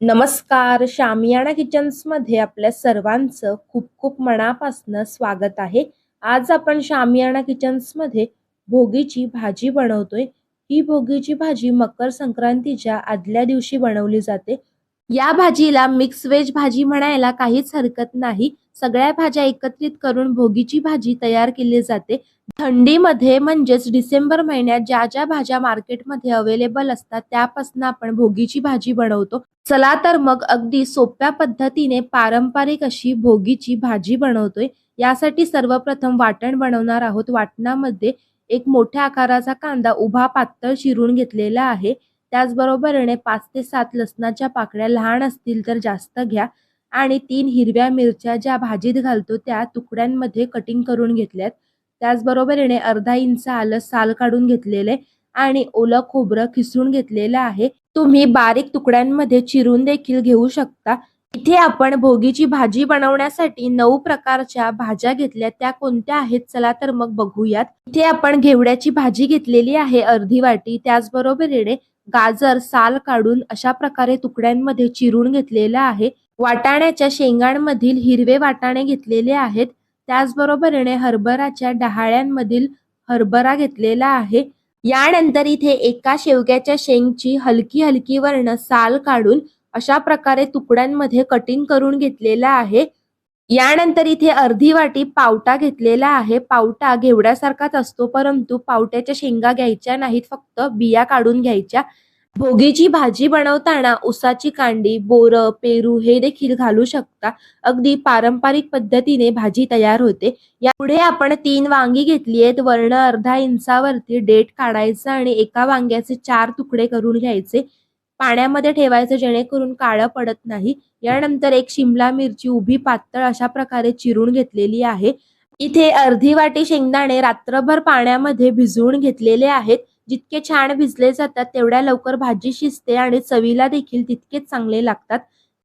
नमस्कार शामियाना किचन्समध्ये आपल्या सर्वांचं खूप खूप मनापासनं स्वागत आहे. आज आपण शामियाना किचन्समध्ये भोगीची भाजी बनवतोय. ही भोगीची भाजी मकर संक्रांतीच्या आदल्या दिवशी बनवली जाते. या भाजीला मिक्स व्हेज भाजी म्हणायला काहीच हरकत नाही. सगळ्या भाज्या एकत्रित करून भोगीची भाजी तयार केली जाते. थंडीमध्ये म्हणजेच डिसेंबर महिन्यात ज्या ज्या भाज्या मार्केटमध्ये अवेलेबल असतात त्यापासून आपण भोगीची भाजी बनवतो. चला तर मग अगदी सोप्या पद्धतीने पारंपरिक अशी भोगीची भाजी बनवतोय. यासाठी सर्वप्रथम वाटण बनवणार आहोत. वाटणामध्ये एक मोठ्या आकाराचा कांदा उभा पातळ चिरून घेतलेला आहे. त्याचबरोबरीने पाच ते सात लसणाच्या पाकळ्या लहान असतील तर जास्त घ्या. आणि तीन हिरव्या मिरच्या ज्या भाजीत घालतो त्या तुकड्यांमध्ये कटिंग करून घेतल्यात. त्याचबरोबरीने अर्धा इंच आलं साल काढून घेतलेले आणि ओलं खोबरं खिसून घेतलेलं आहे. तुम्ही बारीक तुकड्यांमध्ये चिरून देखील घेऊ शकता. इथे आपण भोगीची भाजी बनवण्यासाठी नऊ प्रकारच्या भाज्या घेतल्या. त्या कोणत्या आहेत? चला तर मग बघूयात. इथे आपण घेवड्याची भाजी घेतलेली आहे अर्धी वाटी. त्याचबरोबरीने गाजर साल काढून अशा प्रकारे तुकड्यांमध्ये चिरून घेतलेला आहे. वाटाण्याच्या शेंगांमधील हिरवे वाटाणे घेतलेले आहेत. त्याचबरोबरीने हरभराच्या डहाळ्यांमधील हरभरा घेतलेला आहे. यानंतर इथे एका शेवग्याच्या शेंगची हलकी हलकी वर्ण साल काढून अशा प्रकारे तुकड्यांमध्ये कटिंग करून घेतलेला आहे. यानंतर इथे अर्धी वाटी पावटा घेतलेला आहे. पावटा घेवड्यासारखाच असतो परंतु पावट्याच्या शेंगा घ्यायच्या नाहीत फक्त बिया काढून घ्यायच्या. भोगीची भाजी बनवताना उसाची कांडी बोर पेरू हे देखील घालू शकता. अगदी पारंपरिक पद्धतीने भाजी तयार होते. यापुढे आपण तीन वांगी घेतली आहेत. वर्ण अर्धा इंचावरती डेट काढायचं आणि एका वांग्याचे चार तुकडे करून घ्यायचे. पाण्यामध्ये ठेवायचं जेणेकरून काळं पडत नाही. यानंतर एक शिमला मिरची उभी पातळ अशा प्रकारे चिरून घेतलेली आहे. इथे अर्धी वाटी शेंगदाणे रात्रभर पाण्यामध्ये भिजवून घेतलेले आहेत. जितके छान भिजले जातात तेवढ्या लवकर भाजी शिजते आणि चवीला देखील तितकेच चांगले लागतात.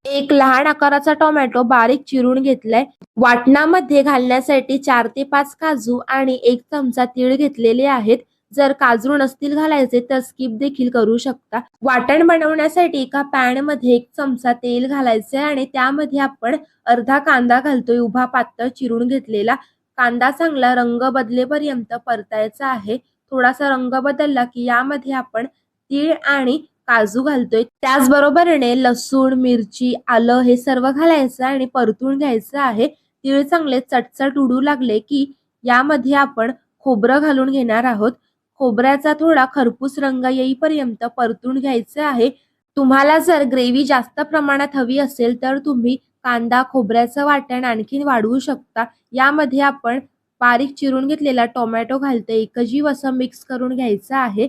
एक लहान आकाराचा टोमॅटो बारीक चिरून घेतलाय. वाटणामध्ये घालण्यासाठी चार ते पाच काजू आणि एक चमचा तीळ घेतलेले आहेत. जर काजू नसतील घालायचे तर स्किप देखील करू शकता. वाटण बनवण्यासाठी एका पॅनमध्ये एक चमचा तेल घालायचे आणि त्यामध्ये आपण अर्धा कांदा घालतोय उभा पातळ चिरून घेतलेला. कांदा चांगला रंग बदलेपर्यंत परतायचा आहे. थोडासा रंग बदलला की यामध्ये आपण तीळ आणि काजू घालतोय. त्याचबरोबरीने लसूण मिरची आलं हे सर्व घालायचं आणि परतून घ्यायचं आहे. तीळ चांगले चटचट उडू लागले की यामध्ये आपण खोबरं घालून घेणार आहोत. खोबऱ्याचा थोडा खरपूस रंग येईपर्यंत परतून घ्यायचे आहे. तुम्हाला जर ग्रेव्ही जास्त प्रमाणात हवी असेल तर तुम्ही कांदा खोबऱ्याचं वाटण आणखीन वाढवू शकता. यामध्ये आपण बारीक चिरून घेतलेला टोमॅटो घालते. एकजीव असं मिक्स करून घ्यायचं आहे.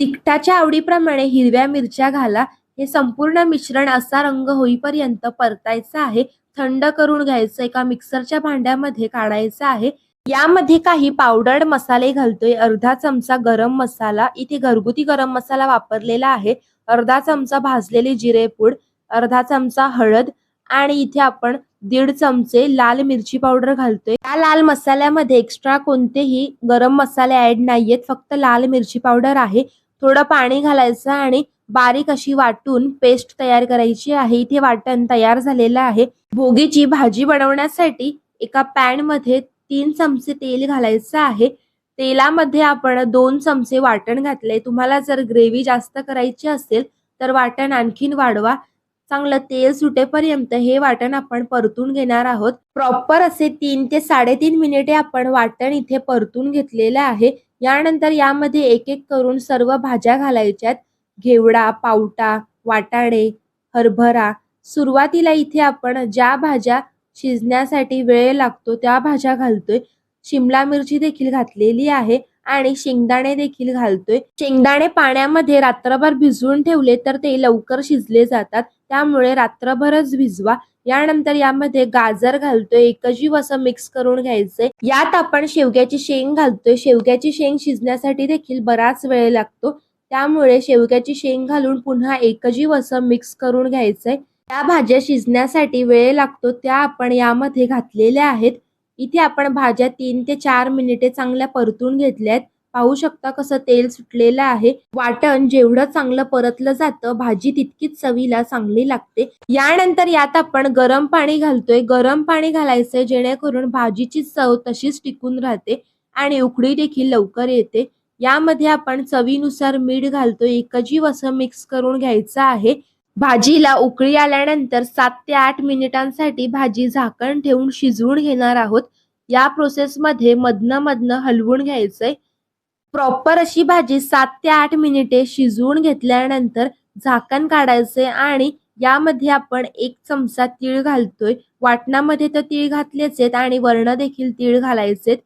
तिखटाच्या आवडीप्रमाणे हिरव्या मिरच्या घाला. हे संपूर्ण मिश्रण असा रंग होईपर्यंत परतायचं आहे. थंड करून घ्यायचं. एका मिक्सरच्या भांड्यामध्ये काढायचं आहे. यामध्ये काही पावडर्ड मसाले घालतोय. अर्धा चमचा गरम मसाला इथे घरगुती गरम मसाला वापरलेला आहे. अर्धा चमचा भाजलेले जिरेपूड अर्धा चमचा हळद आणि इथे आपण दीड चमचे लाल मिरची पावडर घालतोय. या लाल मसाल्यामध्ये एक्स्ट्रा कोणतेही गरम मसाले ऍड नाहीयेत. फक्त लाल मिरची पावडर आहे. थोडं पाणी घालायचं आणि बारीक अशी वाटून पेस्ट तयार करायची आहे. इथे वाटण तयार झालेलं आहे. भोगीची भाजी बनवण्यासाठी एका पॅनमध्ये तीन चमचे तेल घालायचं आहे. तेलामध्ये आपण दोन चमचे वाटण घातले तुम्हाला जर ग्रेव्ही जास्त करायची असेल तर वाटण आणखीन वाढवा. चांगलं तेल सुटेपर्यंत हे वाटण आपण परतून घेणार आहोत. प्रॉपर असे तीन ते साडेतीन मिनिटे आपण वाटण इथे परतून घेतलेलं आहे. यानंतर यामध्ये एक एक करून सर्व भाज्या घालायच्यात. घेवडा पावटा वाटाणे हरभरा. सुरुवातीला इथे आपण ज्या भाज्या शिजण्यासाठी वेळ लागतो त्या भाज्या घालतोय. शिमला मिरची देखील घातलेली आहे आणि शेंगदाणे देखील घालतोय. शेंगदाणे पाण्यामध्ये रात्रभर भिजवून ठेवले तर ते लवकर शिजले जातात. त्यामुळे रात्रभरच भिजवा. यानंतर यामध्ये गाजर घालतोय एकजीव असं मिक्स करून घ्यायचंय. यात आपण शेवग्याची शेंग घालतोय. शेवग्याची शेंग शिजण्यासाठी देखील बराच वेळ लागतो. त्यामुळे शेवग्याची शेंग घालून पुन्हा एकजीव असं मिक्स करून घ्यायचंय. त्या भाज्या शिजण्यासाठी वेळ लागतो त्या आपण यामध्ये घातलेल्या आहेत. इथे आपण भाज्या तीन ते चार मिनिटे चांगल्या परतून घेतल्यात. पाहू शकता कसं तेल सुटलेलं आहे. वाटण जेवढं चांगलं परतलं जातं भाजी तितकीच चवीला चांगली लागते. यानंतर यात आपण गरम पाणी घालतोय. गरम पाणी घालायचंय जेणेकरून भाजीची चव तशीच टिकून राहते आणि उकडी देखील लवकर येते. यामध्ये आपण चवीनुसार मीठ घालतोय. एकजीव असं मिक्स करून घ्यायचं आहे. भाजीला उकळी आल्यानंतर सात ते आठ मिनिटांसाठी भाजी झाकण ठेवून शिजवून घेणार आहोत. या प्रोसेसमध्ये मधनं मधनं हलवून घ्यायचंय. प्रॉपर अशी भाजी सात ते आठ मिनिटे शिजवून घेतल्यानंतर झाकण काढायचे आणि यामध्ये आपण एक चमचा तीळ घालतोय. वाटणामध्ये तर तीळ घातलेच आहेत आणि वर्ण देखील तीळ घालायचेत.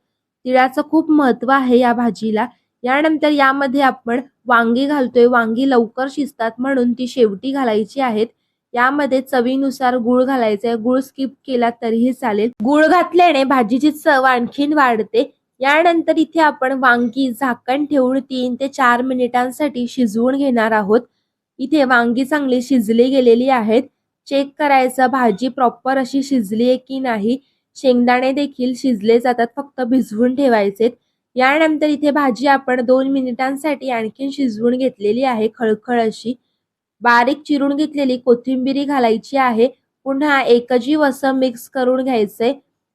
तिळाचं खूप महत्त्व आहे या भाजीला. यानंतर यामध्ये आपण वांगी घालतोय वांगी लवकर शिजतात म्हणून ती शेवटी घालायची आहेत. यामध्ये चवीनुसार गुळ घालायचा गुळ स्किप केला तरीही चालेल. गुळ घातल्याने भाजीची चव आणखीन वाढते. यानंतर इथे आपण वांगी झाकण ठेवून तीन ते चार मिनिटांसाठी शिजवून घेणार आहोत. इथे वांगी चांगली शिजली गेलेली आहेत. चेक करायचं भाजी प्रॉपर अशी शिजली आहे की नाही. शेंगदाणे देखील शिजले जातात फक्त भिजवून ठेवायचे यानंतर इथे भाजी आपण दोन मिनिटांसाठी आणखीन शिजवून घेतलेली आहे खळखळ अशी. बारीक चिरून घेतलेली कोथिंबिरी घालायची आहे. पुन्हा एकजीव असं मिक्स करून घ्यायचंय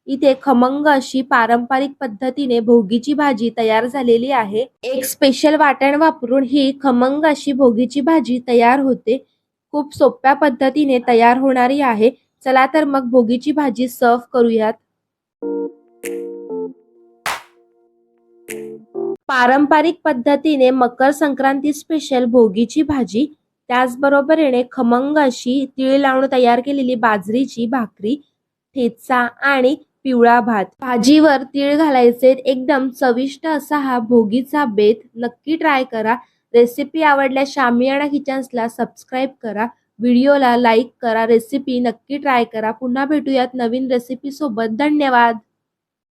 इथे खमंग अशी पारंपरिक पद्धतीने भोगीची भाजी तयार झालेली आहे. एक स्पेशल वाटण वापरून ही खमंग अशी भोगीची भाजी तयार होते. खूप सोप्या पद्धतीने तयार होणारी आहे. चला तर मग भोगीची भाजी सर्व करूयात. पारंपरिक पद्धतीने मकर संक्रांती स्पेशल भोगीची भाजी त्याचबरोबर येणे खमंग अशी तिळ लावून तयार केलेली बाजरीची भाकरी ठेचा आणि पिवळा भात. भाजीवर तीळ घालायचे एकदम चविष्ट असा हा भोगीचा बेत. नक्की ट्राय करा. रेसिपी आवडल्यास शामियाना किचन्सला सबस्क्राईब करा. व्हिडिओला लाईक करा. रेसिपी नक्की ट्राय करा. पुन्हा भेटूयात नवीन रेसिपी सोबत. धन्यवाद!